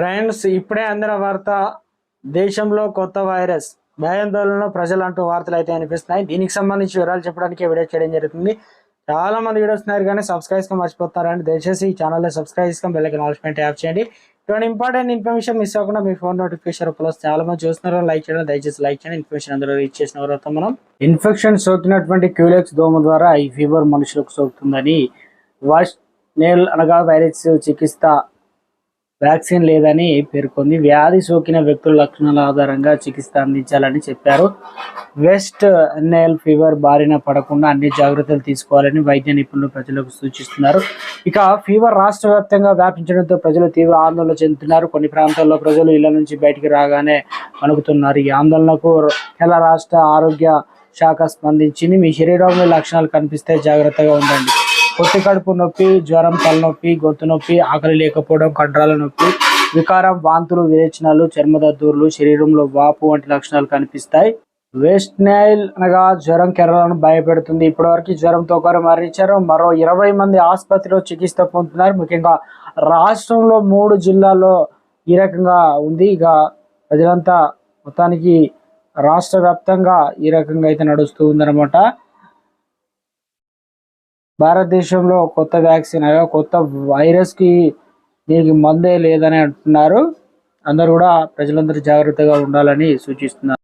Friends ఇప్పుడే అందిన వార్త దేశంలో కొత్త వైరస్ భయాందోళనలో ప్రజలు అంటూ వార్తలు అయితే అనిపిస్తున్నాయి. దీనికి సంబంధించి వివరాలు చెప్పడానికి వీడియో చేయడం జరుగుతుంది. చాలా మంది వీడియోస్ ఉన్నారు కానీ సబ్స్క్రైబ్గా మర్చిపోతారండి దయచేసి ఈ ఛానల్లో సబ్స్క్రైబ్ చేసుకొని బెల్లకి నాలెడ్జ్మెంట్ యాప్ చేయండి. ఇటువంటి ఇంపార్టెంట్ ఇన్ఫర్మేషన్ మిస్ అవ్వకుండా మీ ఫోన్ నోటిఫికేషన్ రూపంలో చాలా మంది చూస్తున్నారు. లైక్ చేయడం దయచేసి లైక్ చేయండి. ఇన్ఫర్మేషన్ అందరూ రీచ్ చేసిన తర్వాత మనం ఇన్ఫెక్షన్ సోకినటువంటి క్యూలెక్స్ దోమ ద్వారా ఈ ఫీవర్ మనుషులకు సోకుతుందని వాష్ నేల్ అనగా వైరస్ చికిత్స వ్యాక్సిన్ లేదని పేర్కొంది. వ్యాధి సోకిన వ్యక్తుల లక్షణాల ఆధారంగా చికిత్స అందించాలని చెప్పారు. వెస్ట్ నెల్ ఫీవర్ బారిన పడకుండా అన్ని జాగ్రత్తలు తీసుకోవాలని వైద్య నిపుణులు ప్రజలకు సూచిస్తున్నారు. ఇక ఫీవర్ రాష్ట్ర వ్యాప్తంగా వ్యాపించడంతో ప్రజలు తీవ్ర ఆందోళన చెందుతున్నారు. కొన్ని ప్రాంతాల్లో ప్రజలు ఇళ్ళ నుంచి బయటికి రాగానే వణుకుతున్నారు. ఈ ఆందోళనకు కేరళ రాష్ట్ర ఆరోగ్య శాఖ స్పందించింది. మీ శరీరంలో లక్షణాలు కనిపిస్తే జాగ్రత్తగా ఉండండి. పొత్తి కడుపు నొప్పి జ్వరం తలనొప్పి గొంతు నొప్పి ఆకలి లేకపోవడం కండరాల నొప్పి వికారం వాంతులు విరేచనాలు చర్మదద్దుర్లు శరీరంలో వాపు వంటి లక్షణాలు కనిపిస్తాయి. వెస్ట్ నైల్ అనగా జ్వరం కేరళను భయపెడుతుంది. ఇప్పటివరకు జ్వరంతో ఒకరు మరణించారు. మరో ఇరవై మంది ఆసుపత్రిలో చికిత్స పొందుతున్నారు. ముఖ్యంగా రాష్ట్రంలో మూడు జిల్లాల్లో ఈ రకంగా ఉంది. ఇక ప్రజలంతా మొత్తానికి రాష్ట్ర వ్యాప్తంగా ఈ రకంగా అయితే నడుస్తూ ఉందన్నమాట. భారతదేశంలో కొత్త వ్యాక్సిన్ అనగా కొత్త వైరస్కి దీనికి మందే లేదని అంటున్నారు. అందరూ కూడా ప్రజలందరూ జాగ్రత్తగా ఉండాలని సూచిస్తున్నారు.